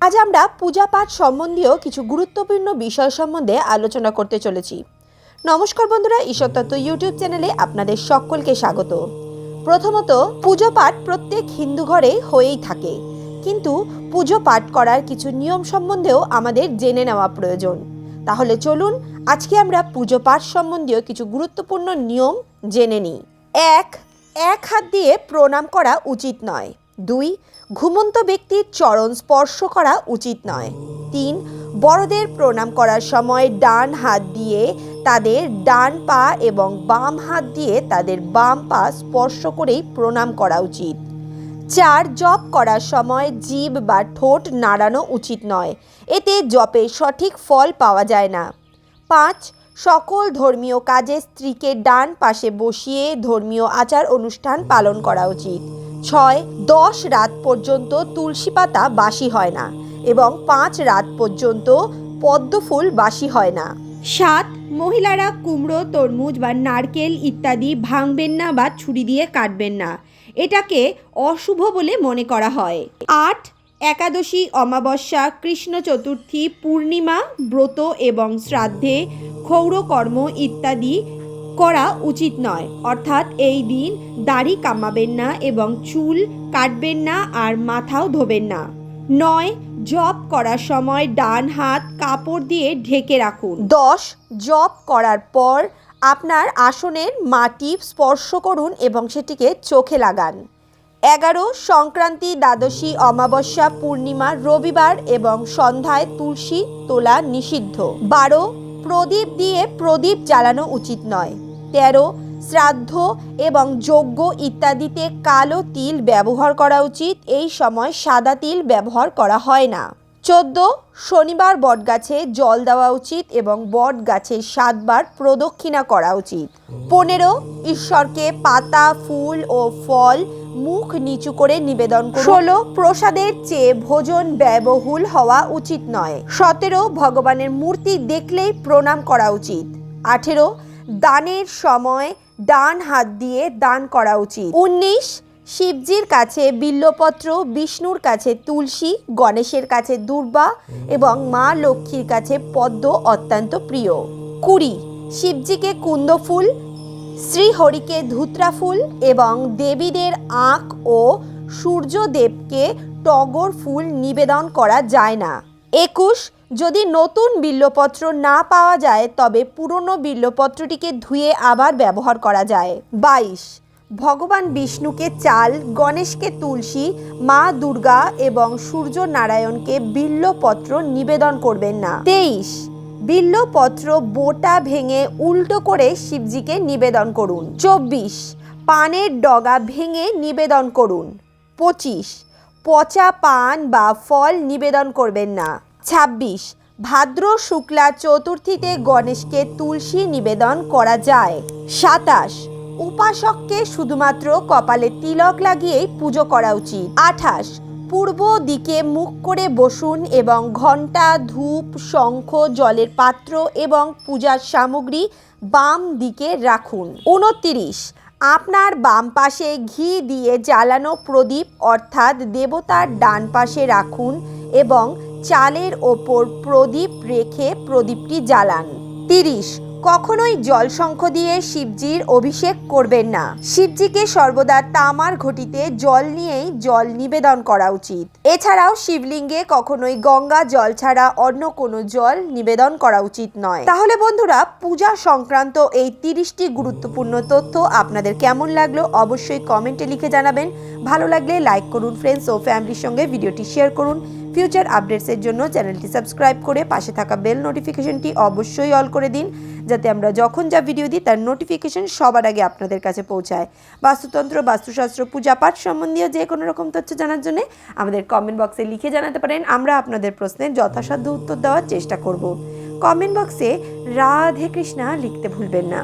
আজ আমরা পূজা পাঠ সম্বন্ধীয় কিছু গুরুত্বপূর্ণ বিষয় সম্বন্ধে আলোচনা করতে চলেছি। নমস্কার বন্ধুরা ঈশ্বরতত্ত্ব ইউটিউব চ্যানেলে আপনাদের সকলকে স্বাগত। প্রথমত পুজো পাঠ প্রত্যেক হিন্দু ঘরে হয়েই থাকে। কিন্তু পুজো পাঠ করার কিছু নিয়ম সম্বন্ধেও আমাদের জেনে নেওয়া প্রয়োজন। তাহলে চলুন, আজকে আমরা পুজো পাঠ সম্বন্ধীয় কিছু গুরুত্বপূর্ণ নিয়ম জেনে নিই। এক এক হাত দিয়ে প্রণাম করা উচিত নয়। দুই, ঘুমন্ত ব্যক্তির চরণ স্পর্শ করা উচিত নয়। তিন, বড়দের প্রণাম করার সময় ডান হাত দিয়ে তাদের ডান পা এবং বাম হাত দিয়ে তাদের বাম পা স্পর্শ করেই প্রণাম করা উচিত। চার, জপ করার সময় জীব বা ঠোঁট নাড়ানো উচিত নয়। এতে জপের সঠিক ফল পাওয়া যায় না। পাঁচ, সকল ধর্মীয় কাজে স্ত্রীকে ডান পাশে বসিয়ে ধর্মীয় আচার অনুষ্ঠান পালন করা উচিত। ছয়, দশ রাত পর্যন্ত তুলসী পাতা বাসি হয় না এবং পাঁচ রাত পর্যন্ত পদ্মফুল বাসি হয় না। সাত, মহিলারা কুমড়ো, তরমুজ বা নারকেল ইত্যাদি ভাঙবেন না বা ছুরি দিয়ে কাটবেন না। এটাকে অশুভ বলে মনে করা হয়। আট, একাদশী, অমাবস্যা, কৃষ্ণ চতুর্থী, পূর্ণিমা, ব্রত এবং শ্রাদ্ধে ক্ষৌরকর্ম ইত্যাদি করা উচিত নয়। অর্থাৎ এই দিন দাড়ি কামাবেন না এবং চুল কাটবেন না আর মাথাও ধোবেন না। নয়, জপ করার সময় ডান হাত কাপড় দিয়ে ঢেকে রাখুন। দশ, জপ করার পর আপনার আসনের মাটি স্পর্শ করুন এবং সেটিকে চোখে লাগান। এগারো, সংক্রান্তি, দ্বাদশী, অমাবস্যা, পূর্ণিমা, রবিবার এবং সন্ধ্যায় তুলসী তোলা নিষিদ্ধ। বারো, প্রদীপ দিয়ে প্রদীপ জ্বালানো উচিত নয়। তেরো, শ্রাদ্ধ এবং যজ্ঞ ইত্যাদিতে কালো তিল ব্যবহার করা উচিত। এই সময় সাদা তিল ব্যবহার করা হয় না। চোদ্দ, শনিবার বটগাছে জল দেওয়া উচিত এবং বট গাছে সাতবার প্রদক্ষিণা করা উচিত। পনেরো, ঈশ্বরকে পাতা, ফুল ও ফল মুখ নিচু করে নিবেদন ষোলো, প্রসাদের চেয়ে ভোজন ব্যয়বহুল হওয়া উচিত নয়। সতেরো, ভগবানের মূর্তি দেখলেই প্রণাম করা উচিত। আঠেরো দানের সময় ডান হাত দিয়ে দান করা উচিত। উনিশ, শিবজির কাছে বিল্লপত্র, বিষ্ণুর কাছে তুলসী, গণেশের কাছে দুর্বা এবং মা লক্ষ্মীর কাছে পদ্ম অত্যন্ত প্রিয়। কুড়ি, শিবজিকে কুন্দ ফুল, শ্রীহরিকে ধুত্রা ফুল এবং দেবীদের আঁক ও সূর্যদেবকে টগর ফুল নিবেদন করা যায় না। একুশ যদি নতুন বিল্লপত্র না পাওয়া যায়, তবে পুরনো বিল্লপত্রটিকে ধুয়ে আবার ব্যবহার করা যায়। বাইশ। ভগবান বিষ্ণুকে চাল, গণেশকে তুলসী, মা দুর্গা এবং সূর্য নারায়ণকে বিল্লপত্র নিবেদন করবেন না। তেইশ। বিল্লপত্র বোটা ভেঙে উল্টো করে শিবজিকে নিবেদন করুন। চব্বিশ। পানের ডগা ভেঙে নিবেদন করুন। পঁচিশ। পচা পান বা ফল নিবেদন করবেন না। ছাব্বিশ। ভাদ্র, শুক্লা চতুর্থীতে গণেশকে তুলসী নিবেদন করা যায়। সাতাশ। উপাসককে শুধুমাত্র কপালে তিলক লাগিয়েই পুজো করা উচিত। আঠাশ। পূর্ব দিকে মুখ করে বসুন এবং ঘণ্টা, ধূপ, শঙ্খ, জলের পাত্র এবং পূজার সামগ্রী বাম দিকে রাখুন। উনত্রিশ। আপনার বাম পাশে ঘি দিয়ে জ্বালানো প্রদীপ অর্থাৎ দেবতার ডান পাশে রাখুন এবং চালের ওপর প্রদীপ রেখে প্রদীপটি জ্বালান। তিরিশ, কখনোই জল শঙ্খ দিয়ে শিবজির অভিষেক করবেন না। শিবজিকে সর্বদা তামার ঘটিতে জল নিয়েই জল নিবেদন করা উচিত। এছাড়াও শিবলিঙ্গে কখনোই গঙ্গা জল ছাড়া অন্য কোনো জল নিবেদন করা উচিত নয়। তাহলে বন্ধুরা, পূজা সংক্রান্ত এই তিরিশটি গুরুত্বপূর্ণ তথ্য আপনাদের কেমন লাগল অবশ্যই কমেন্টে লিখে জানাবেন। ভালো লাগলে লাইক করুন ফ্রেন্ডস ও ফ্যামিলির সঙ্গে ভিডিওটি শেয়ার করুন। ফিউচার আপডেটসের জন্য চ্যানেলটি সাবস্ক্রাইব করে পাশে থাকা বেল নোটিফিকেশনটি অবশ্যই অল করে দিন, যাতে আমরা যখন যা ভিডিও দিই তার নোটিফিকেশন সবার আগে আপনাদের কাছে পৌঁছায়। বাস্তুতন্ত্র, বাস্তুশাস্ত্র পূজা পাঠ সম্বন্ধীয় যে কোনো রকম তথ্য জানার জন্য আমাদের কমেন্ট বক্সে লিখে জানাতে পারেন, আমরা আপনাদের প্রশ্নের যথাসাধ্য উত্তর দেওয়ার চেষ্টা করব। কমেন্ট বক্সে রাধে কৃষ্ণা লিখতে ভুলবেন না।